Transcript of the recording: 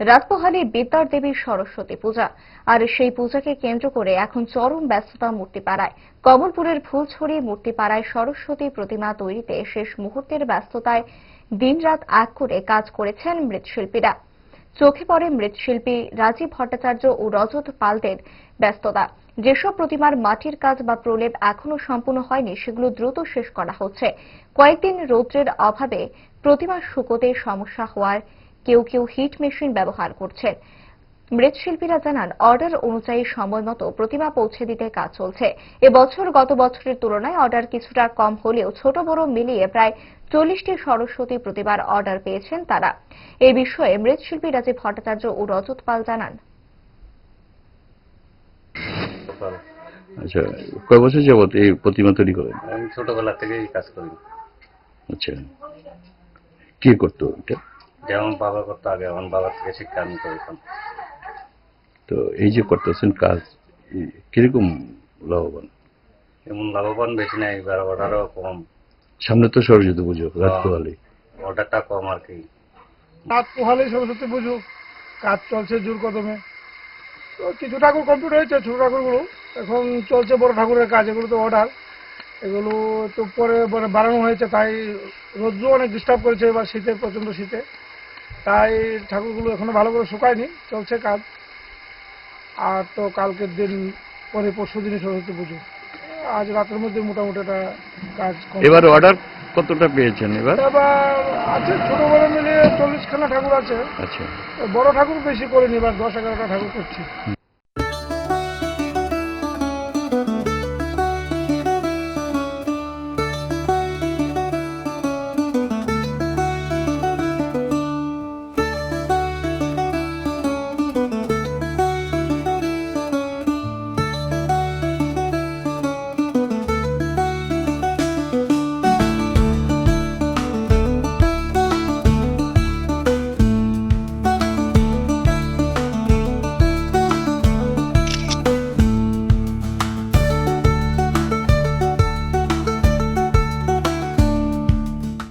রাতপোহালি বিদ্যার দেবীর সরস্বতী পূজা। আর সেই পূজাকে কেন্দ্র করে এখন চরম ব্যস্ততা মূর্তিপাড়ায়। কমলপুরের ফুলছড়ি মূর্তিপাড়ায় সরস্বতী প্রতিমা তৈরিতে শেষ মুহূর্তের ব্যস্ততায় দিনরাত এক করে কাজ করেছেন মৃৎশিল্পীরা। চোখে পড়ে মৃৎশিল্পী রাজীব ভট্টাচার্য ও রজত পালদের ব্যস্ততা। যেসব প্রতিমার মাটির কাজ বা প্রলেপ এখনও সম্পূর্ণ হয়নি, সেগুলো দ্রুত শেষ করা হচ্ছে। কয়েকদিন রৌদ্রের অভাবে প্রতিমা শুকোতে সমস্যা হওয়ার কেউ কেউ হিট মেশিন ব্যবহার করছেন। মৃৎশিল্পীরা জানান অর্ডার অনুযায়ী সময় মতো প্রতিমা পৌঁছে দিতে কাজ চলছে। এবছর গত বছরের তুলনায় অর্ডার কিছুটা কম হলেও ছোট বড় মিলিয়ে প্রায় চল্লিশটি সরস্বতী প্রতিমার অর্ডার পেয়েছেন তারা। এ বিষয়ে মৃৎশিল্পী রাজীব ভট্টাচার্য ও রজত পাল জানান। আচ্ছা কয় বছর যাবত এই প্রতিমা তৈরি করেন? আমি ছোটবেলা থেকেই কাজ করি। আচ্ছা। কে করতো এটা? যেমন বাবা করতো আগে আমার বাবার থেকে শিক্ষা আমি করেছিলাম তো এই যে করতেছেন কাজ কীরকম লাভবান? এমন লাভবান বেশি নাই এবার অর্ডারও কম। সামনে তো সরস্বতী পুজো রাত অর্ডারটা কম আর কি। রাত পোহালে সরস্বতী পুজো কাজ চলছে জোর কদমে। তো কিছু ঠাকুর কমপ্লিট হয়েছে ছোট ঠাকুরগুলো। এখন চলছে বড় ঠাকুরের কাজ এগুলো তো অর্ডার এগুলো তো পরে মানে বাড়ানো হয়েছে তাই রোদ্র অনেক ডিস্টার্ব করেছে এবার শীতে প্রচণ্ড শীতে। তাই ঠাকুরগুলো এখনও ভালো করে শুকায়নি চলছে কাজ। আর তো কালকের দিন পরে পরশু দিনই সরস্বতী পুজো। আজ রাতের মধ্যে মোটামুটি একটা কাজ এবার অর্ডার কতটা পেয়েছেন এবার? এবার আছে ছোট বড় মিলিয়ে চল্লিশ খানা ঠাকুর আছে। আচ্ছা। বড় ঠাকুর বেশি করিনি এবার দশ এগারোটা ঠাকুর করছি।